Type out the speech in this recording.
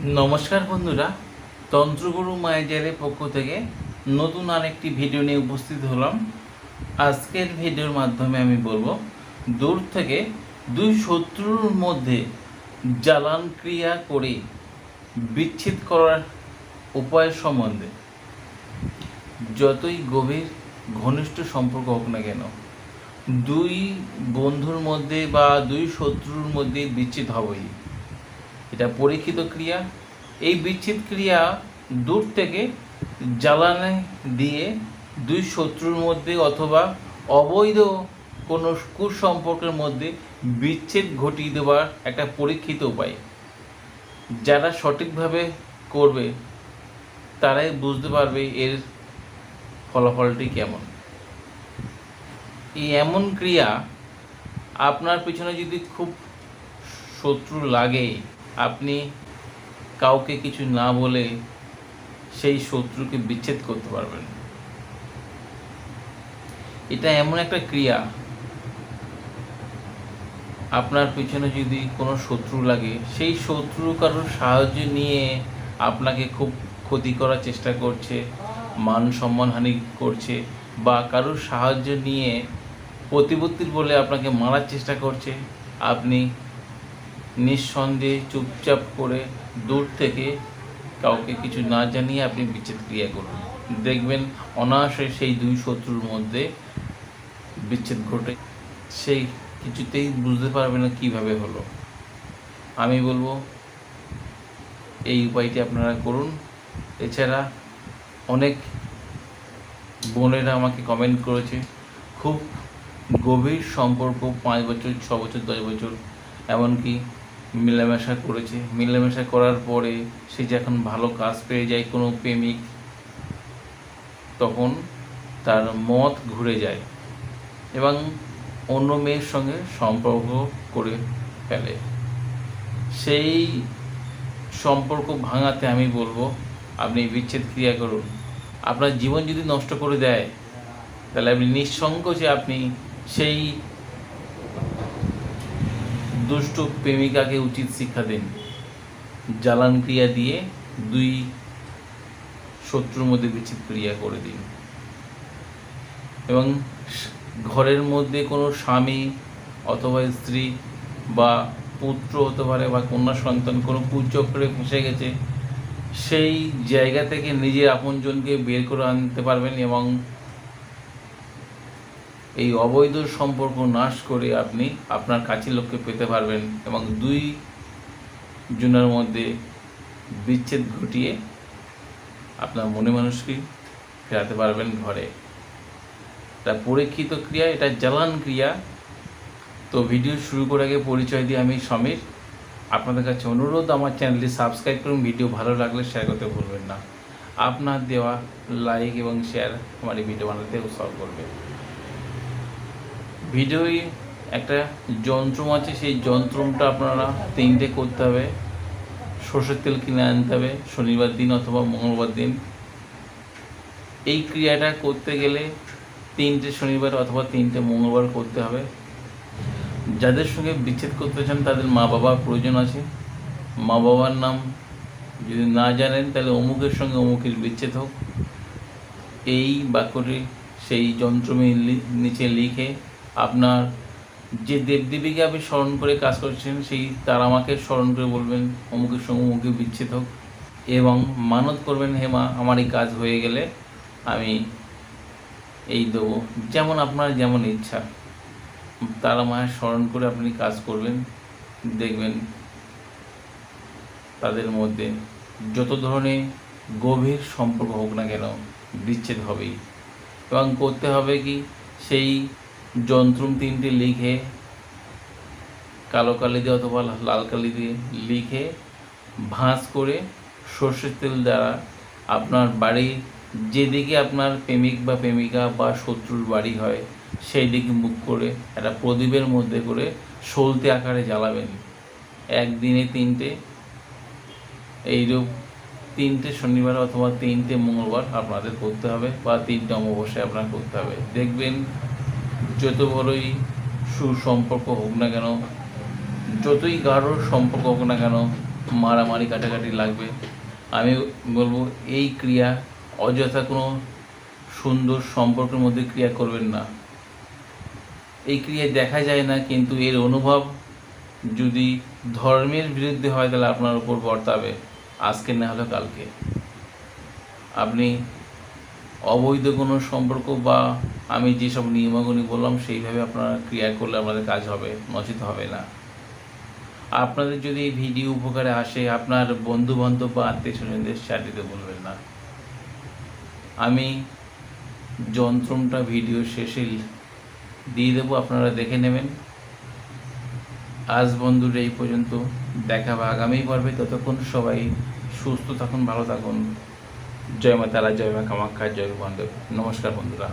নমস্কার বন্ধুরা, তন্ত্রগুরু মায়াজারের পক্ষ থেকে নতুন আরেকটি ভিডিও নিয়ে উপস্থিত হলাম। আজকের ভিডিওর মাধ্যমে আমি বলব, দূর থেকে দুই শত্রুর মধ্যে জ্বালান ক্রিয়া করে বিচ্ছেদ করার উপায় সম্বন্ধে। যতই গভীর, ঘনিষ্ঠ সম্পর্ক হোক না কেন, দুই বন্ধুর মধ্যে বা দুই শত্রুর মধ্যে বিচ্ছেদ হবেই। এটা পরীক্ষিত ক্রিয়া। এই বিচ্ছেদ ক্রিয়া দূর থেকে জ্বালানি দিয়ে দুই শত্রুর মধ্যে অথবা অবৈধ কোনো কুসম্পর্কের মধ্যে বিচ্ছেদ ঘটিয়ে দেওয়ার একটা পরীক্ষিত উপায়। যারা সঠিকভাবে করবে, তারাই বুঝতে পারবে এর ফলাফলটি কেমন। এই এমন ক্রিয়া আপনার পিছনে যদি খুব শত্রু লাগে আপনি কাউকে কিছু না বলে সেই শত্রুকে বিচ্ছেদ করতে পারবেন। এটা এমন একটা ক্রিয়া। আপনার পিছনে যদি কোনো শত্রু লাগে, সেই শত্রু কারোর সাহায্য নিয়ে আপনাকে খুব ক্ষতি করার চেষ্টা করছে, মান সম্মানহানি করছে বা কারোর সাহায্য নিয়ে প্রতিপত্তির বলে আপনাকে মারার চেষ্টা করছে, আপনি নিঃসন্দেহে চুপচাপ করে দূর থেকে কাউকে কিছু না জানিয়ে আপনি বিচ্ছেদ ক্রিয়া করুন। দেখবেন অনায়াসে সেই দুই শত্রুর মধ্যে বিচ্ছেদ ঘটে। সেই কিছুতেই বুঝতে পারবে না কীভাবে হলো। আমি বলব, এই উপায়টি আপনারা করুন। এছাড়া অনেক বোনেরা আমাকে কমেন্ট করেছে, খুব গভীর সম্পর্ক, পাঁচ বছর, ছ বছর, দশ বছর, এমনকি মেলামেশা করেছে। মেলামেশা করার পরে সে যখন ভালো কাজ পেয়ে যায় কোনো প্রেমিক, তখন তার মত ঘুরে যায় এবং অন্য মেয়ের সঙ্গে সম্পর্ক করে ফেলে। সেই সম্পর্ক ভাঙাতে আমি বলব, আপনি বিচ্ছেদ ক্রিয়া করুন। আপনার জীবন যদি নষ্ট করে দেয়, তাহলে আপনি নিঃসংকোচে আপনি সেই দুষ্ট প্রেমিকাকে উচিত শিক্ষা দিন। জ্বালান ক্রিয়া দিয়ে দুই শত্রুর মধ্যে বিচ্ছেদ ক্রিয়া করে দিন। এবং ঘরের মধ্যে কোনো স্বামী অথবা স্ত্রী বা পুত্র হতে পারে বা কন্যা সন্তান কোনো কুচক্রে ফেসে গেছে, সেই জায়গা থেকে নিজের আপনজনকে বের করে আনতে পারবেন এবং এই অবৈধ সম্পর্ক নাশ করে আপনি আপনার কাছের লোককে পেতে পারবেন এবং দুই জনের মধ্যে বিচ্ছেদ ঘটিয়ে আপনার মনে মানুষকে ফেরাতে পারবেন ঘরে। এটা পরীক্ষিত ক্রিয়া, এটা জ্বালান ক্রিয়া। তো ভিডিও শুরু করার আগে পরিচয় দিয়ে আমি সমীর। আপনাদের কাছে অনুরোধ, আমার চ্যানেলটি সাবস্ক্রাইব করুন, ভিডিও ভালো লাগলে শেয়ার করতে ভুলবেন না। আপনার দেওয়া লাইক এবং শেয়ার আমার এই ভিডিও বানাতে উৎসাহ করবে। ভিডিওই একটা যন্ত্রম আছে, সেই যন্ত্রমটা আপনারা তিনটে করতে হবে। সর্ষের তেল কিনে আনতে হবে, শনিবার দিন অথবা মঙ্গলবার দিন। এই ক্রিয়াটা করতে গেলে তিনটে শনিবার অথবা তিনটে মঙ্গলবার করতে হবে। যাদের সঙ্গে বিচ্ছেদ করতে চান, তাদের মা বাবার প্রয়োজন আছে। মা বাবার নাম যদি না জানেন, তাহলে অমুকের সঙ্গে অমুকের বিচ্ছেদ হোক। এই বাক্যটি সেই যন্ত্রমে নিচে লিখে আপনার যে দেবদেবীকে আপনি স্মরণ করে কাজ করছেন, সেই তার আমাকে স্মরণ করে বলবেন, অমুকের সঙ্গে অমুকে বিচ্ছেদ হোক। এবং মানত করবেন, হে মা আমার এই কাজ হয়ে গেলে আমি এই দেবো। যেমন আপনার যেমন ইচ্ছা। তারা মায়ের স্মরণ করে আপনি কাজ করবেন, দেখবেন তাদের মধ্যে যত ধরনের গভীর সম্পর্ক হোক না কেন, বিচ্ছেদ হবেই। এবং করতে হবে কি, সেই যন্ত্রম তিনটে লিখে, কালো কালি দিয়ে অথবা লাল কালি দিয়ে লিখে, ভাঁজ করে সর্ষের তেল দ্বারা আপনার বাড়ির যেদিকে আপনার প্রেমিক বা প্রেমিকা বা শত্রুর বাড়ি হয় সেই দিকে মুখ করে একটা প্রদীপের মধ্যে করে সলতে আকারে জ্বালাবেন। একদিনে তিনটে, এইরূপ তিনটে শনিবার অথবা তিনটে মঙ্গলবার আপনাদের করতে হবে বা তিনটে অমাবস্যায় আপনার করতে হবে। দেখবেন যত বড়ই সুসম্পর্ক হোক না কেন, যতই গাঢ় সম্পর্ক হোক না কেন, মারামারি কাটাকাটি লাগবে। আমি বলব, এই ক্রিয়া অযথা কোনো সুন্দর সম্পর্কের মধ্যে ক্রিয়া করবেন না। এই ক্রিয়ায় দেখা যায় না, কিন্তু এর অনুভব যদি ধর্মের বিরুদ্ধে হয়, তাহলে আপনার উপর বর্তাবে। আজকে না হলে কালকে। আপনি অবৈধ কোনো সম্পর্ক বা আমি যেসব নিয়মাগুলি বললাম, সেইভাবে আপনারা ক্রিয়া করলে আপনাদের কাজ হবে, নচিত হবে না। আপনাদের যদি এই ভিডিও উপকারে আসে, আপনার বন্ধু বান্ধব বা আত্মীয় স্বজনদের শেয়ার দিতে বলবেন না। আমি যন্ত্রণটা ভিডিও শেষে দিয়ে দেবো, আপনারা দেখে নেবেন। আজ বন্ধুরা এই পর্যন্ত। দেখা হবে আগামী পর্বে। ততক্ষণ সবাই সুস্থ থাকুন, ভালো থাকুন। জয় মা তারা জয় মা কামাখ্যা জয় বান্ধব নমস্কার বন্ধুরা।